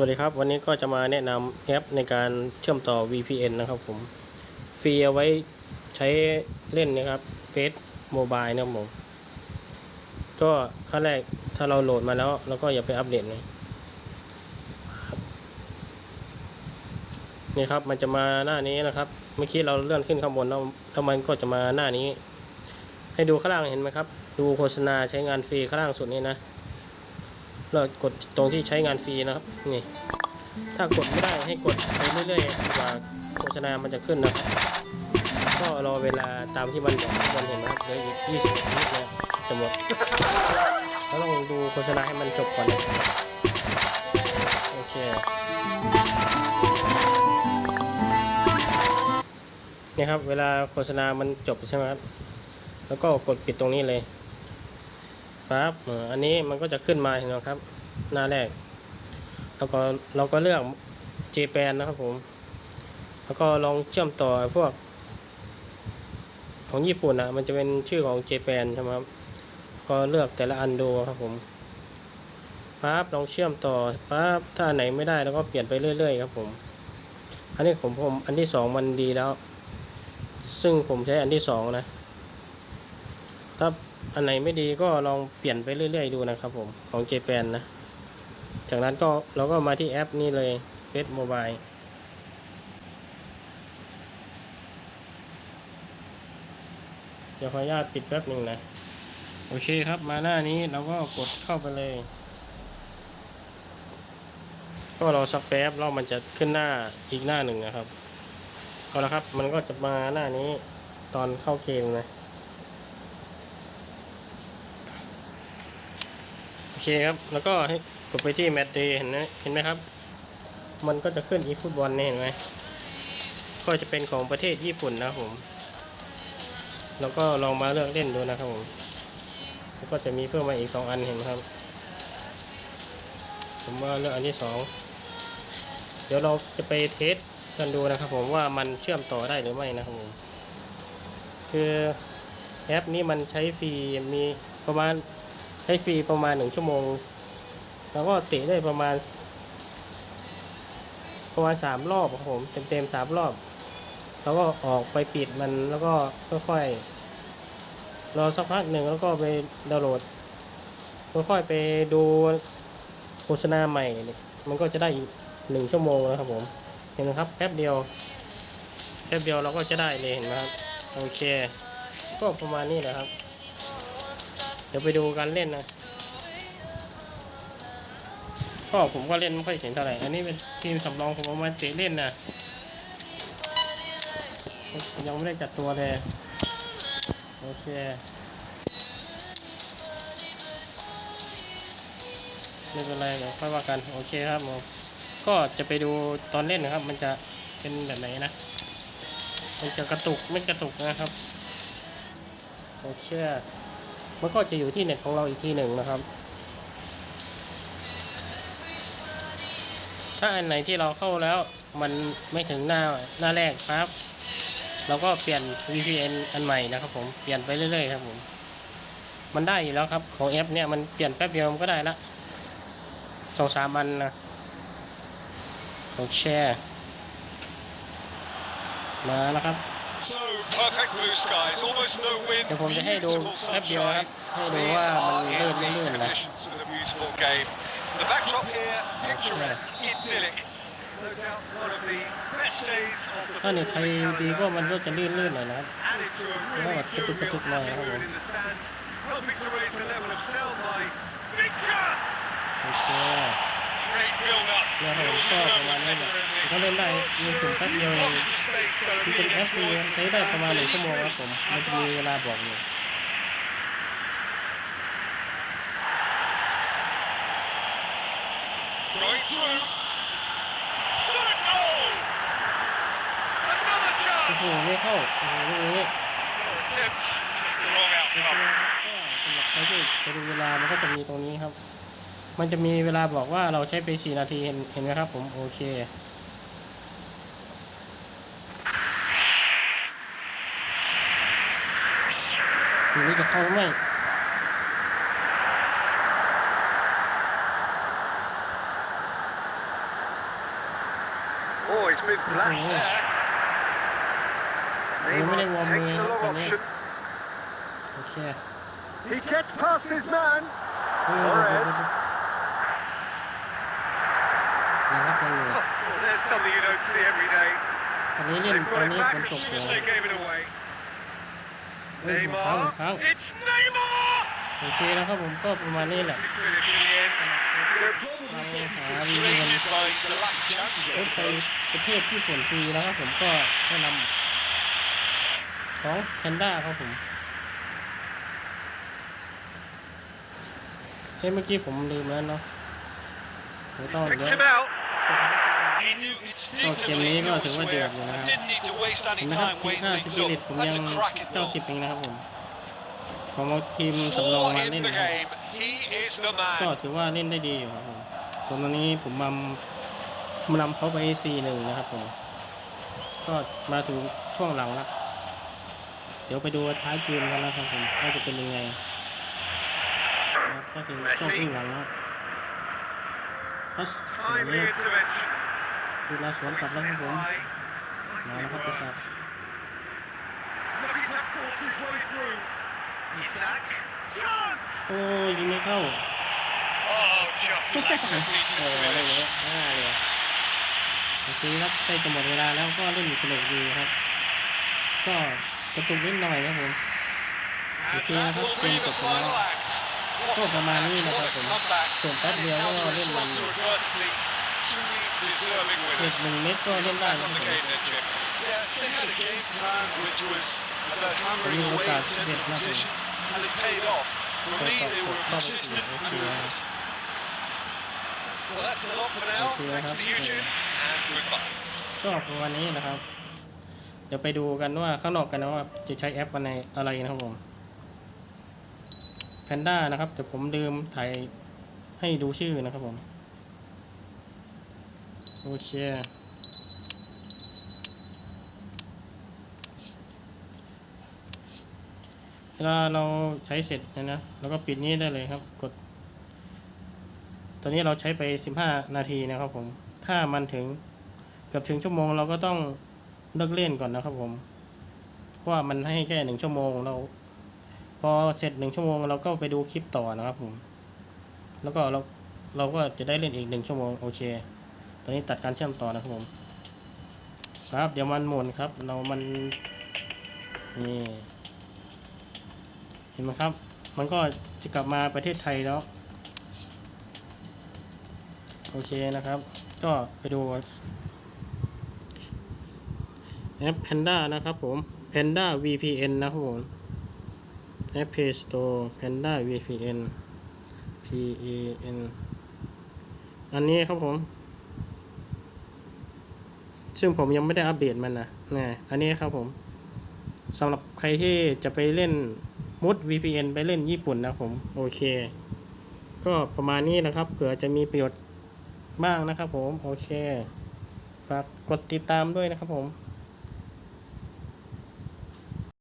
วัสดีครับ วันนี้ก็จะมาแนะนำแอปในการเชื่อมต่อ VPN นะครับผมฟรีเอาไว้ใช้เล่นนะครับเฟซโมบายนะครับผมก็ขั้นแรกถ้าเราโหลดมาแล้วเราก็อย่าไปอัปเดตนะนี่ครับมันจะมาหน้านี้นะครับเมื่อกี้เราเลื่อนขึ้นข้างบนแล้วแล้วมันก็จะมาหน้านี้ ให้ดูข้างล่างเห็นไหมครับ ดูโฆษณาใช้งานฟรีข้างล่างสุดนี้นะ เรากดตรงที่ใช้งานฟรีนะครับนี่ถ้ากดไม่ได้ให้กดไปเรื่อยๆกว่าโฆษณามันจะขึ้นนะก็รอเวลาตามที่มันบอกทุกคนเห็นไหมครับเหลืออีก20วินะจะหมดแล้วต้องดูโฆษณาให้มันจบก่อนนะโอเคนี่ครับเวลาโฆษณามันจบใช่ไหมครับแล้วก็กดปิดตรงนี้เลย ปั๊บอันนี้มันก็จะขึ้นมาเห็นไหมครับ หน้าแรก แล้วก็เราก็เลือก JPN นะครับผม แล้วก็ลองเชื่อมต่อพวก ของญี่ปุ่นนะมันจะเป็นชื่อของ JPN ใช่ไหมครับ ก็เลือกแต่ละอันดูครับผมปั๊บลองเชื่อมต่อปั๊บถ้าอันไหนไม่ได้เราก็เปลี่ยนไปเรื่อย ๆ ครับผม อันนี้ผมผมอันที่สองมันดีแล้ว ซึ่งผมใช้อันที่สองนะถ้า อันไหนไม่ดีก็ลองเปลี่ยนไปเรื่อย ๆ ดูนะครับผมของ JPN นนะ จากนั้นก็เราก็มาที่แอปนี้เลย f a c e Mobile เดี๋ยวขออนุญาตปิดแป๊บหนึ่งนะ โอเคครับมาหน้านี้เราก็กดเข้าไปเลย ก็รอสักแป๊บแล้วมันจะขึ้นหน้าอีกหน้าหนึ่งนะครับ เอาละครับ มันก็จะมาหน้านี้ตอนเข้าเกมนะ อเคครับ แล้วก็ให้กดไปที่แมตเดย์เห็นไหมเห็นไหมครับ มันก็จะขึ้นอีฟุตบอลนี่เห็นไหมก็จะเป็นของประเทศญี่ปุ่นนะครับผม แล้วก็ลองมาเลือกเล่นดูนะครับผมแล้วก็จะมีเพิ่มมาอีกสองอันเห็นไหมครับ ผมว่าเลือกอันที่สองเดี๋ยวเราจะไปเทสกันดูนะครับผมว่ามันเชื่อมต่อได้หรือไม่นะครับผม คือแอปนี้มันใช้ฟรีมีประมาณ ช้ฟรีประมาณหนึ่งชั่วโมง แล้วก็เตะได้ประมาณ ประมาณสามรอบครับผม เต็มๆสามรอบ แล้วก็ออกไปปิดมันแล้วก็ค่อยๆรอสักพักหนึ่งแล้วก็ไปดาวน์โหลดค่อยๆไปดูโฆษณาใหม่ มันก็จะได้หนึ่งชั่วโมงนะครับผม เห็นไหมครับแป๊บเดียว แป๊บเดียวเราก็จะได้เลยเห็นไหมครับ โอเค ก็ประมาณนี้แหละครับ เดี๋ยวไปดูการเล่นนะก็ผมก็เล่นไม่ค่อยเก่งเท่าไหร่ อันนี้เป็นทีมสำรองผมเอามาเตะเล่นนะยังไม่ได้จัดตัวเลย โอเคไม่เป็นไรเดี๋ยวค่อยว่ากัน โอเคครับผมก็จะไปดูตอนเล่นนะครับ มันจะเป็นแบบไหนนะ มันจะกระตุกไม่กระตุกนะครับ โอเค มันก็จะอยู่ที่เน็ตของเราอีกทีหนึ่งนะครับ ถ้าอันไหนที่เราเข้าแล้วมันไม่ถึงหน้าหน้าแรกครับ เราก็เปลี่ยน VPN อันใหม่นะครับผมเปลี่ยนไปเรื่อยๆครับผม มันได้อยู่แล้วครับของแอปเนี่ยมันเปลี่ยนแป๊บเดียวมันก็ได้ละสองสามอันนะโอเคมาแล้วครับ So perfect blue skies, almost no wind, เดี๋ยวผมจะให้ดู beautiful แป๊บเดียวนะครับ sunshine. ให้ดู These ว่ามัน are ลื่นไม่ ideal ลื่นนะ conditions for the beautiful game. The backdrop here, picturesque, idyllic. No doubt one of the best days of the ถ้าเน็ตใครดีก็มันก็จะลื่นๆหน่อยนะครับ added to a Oh, really it's a bit- jovial, bit more, happy yeah. mood in the stands, helping to raise the level of sell by big chance. โอเค Great build up. แล้วผมก็ประมาณนี้แหละก็เล่นได้มีสุ่มแป๊บเดียวเองที่เป็น being แอปฟรีใช้ได้ประมาณหนึ่งชั่วโมงครับผมมันจะมีเวลาบอกอยู่โอ้โหไม่เข้าโอ้โหลูกนี้สำหรับใครที่จะดูเวลามันก็จะมีตรงนี้ครับ มันจะมีเวลาบอกว่าเราใช้ไปสี่นาทีเห็นเห็นไหมครับผมโอเคทีนี้จะเข้าหรือไม่ Well, Oh, he's been flat Oh. there. Neymar Neymar takes the long Oh, option. โอเค He gets past his man. เออ Torres. นะครับไปอยู่ Oh, there's something you don't see every day. ตอนนี้เล่น They've ตอ got น it นี้ back ฝน as ตก soon อยู่ as they gave it away. เฮ้ยหัวเข้า Neymar. หัวเข้า It's Neymar. โอเคนะครับผมก็ประมาณนี้แหละ Finish in the end. They're probably getting frustrated by the lack of chances. ร I ถไป suppose. ประเทศที่ฝนฟรีนะครับผมก็แนะนำของแพนด้าครับผมเฮ้ยเมื่อกี้ผมลืมแล้วเนาะผมต้อง Picked เดี๋ยว him out. He knew ก็เกมนี้ก็ถือว่าเดือดอยู่นะครับนไหมครับทีห้าสปิริต up. ผมยังเจ้าสิบเองนะครับผมผมเอาทีมสำรองมาเล่นนะครับก็ถือว่าเล่นได้ดีอยู่ครับผมตอนนี้ผมนำมานำเขาไป4-1นะครับผมก็มาถึงช่วงหลังแล้วเดี๋ยวไปดูท้ายเกมกันนะครับผมว่าจะเป็นยังไงก็ถึงช่วงครึ่งหลังแล้วพัสตร ดูแลสวนกลับแล้วครับผมมาแล้วครับกษัตริย์โอ้ยิงไม่เข้าโอ้ได้เลยง่ายเลยโอเคครับใกล้จะหมดเวลาแล้วก็เล่นสนุกดีครับ ก็กระตุกนิดหน่อยครับผมโอเคนะครับเกมจบแล้วก็ประมาณนี้นะครับผมส่งแป๊บเดียวก็เล่นมัน respond to adversity. Truly deserving เด็ด winners. หนึ่งเม็ดก็เล่นได้นะ Back ครั on บ the ผม game then, Jim. Yeah, they had a game plan which was about hammering Only away look in at central Smith, nothing. positions, and it paid off. For me, they were persistent and ruthless. Well, that's a lot for now. Okay, I Thanks have to you, to- Jim. And goodbye. ก็ประมาณนี้นะครับ เดี๋ยวไปดูกันว่าข้างนอกกันนะว่าจะใช้แอปอะไรอะไรนะครับผมแพนด้านะครับแต่ผมลืมถ่ายให้ดูชื่อนะครับผม โอเค เวลาเราใช้เสร็จนะนะแล้วก็ปิดนี้ได้เลยครับ กด ตอนนี้เราใช้ไป 15 นาทีนะครับผม ถ้ามันถึงเกือบถึงชั่วโมงเราก็ต้องเลิกเล่นก่อนนะครับผม เพราะว่ามันให้แค่หนึ่งชั่วโมงเรา พอเสร็จหนึ่งชั่วโมงเราก็ไปดูคลิปต่อนะครับผม แล้วก็เราเราก็จะได้เล่นอีกหนึ่งชั่วโมง โอเค ตอนนี้ตัดการเชื่อมต่อนะครับผม ครับเดี๋ยวมันหมุนครับ เรามันนี่เห็นไหมครับ มันก็จะกลับมาประเทศไทยแล้วโอเคนะครับ ก็ไปดูแอป Panda นะครับผม Panda VPN นะครับผมแอป Play Store Panda VPN P A N อันนี้ครับผม ซึ่งผมยังไม่ได้อัปเดตมันนะนะอันนี้ครับผมสำหรับใครที่จะไปเล่นมุด VPN ไปเล่นญี่ปุ่นนะผมโอเค ก็ประมาณนี้นะครับ เผื่อจะมีประโยชน์บ้างนะครับผม โอเค ฝากกดติดตามด้วยนะครับผม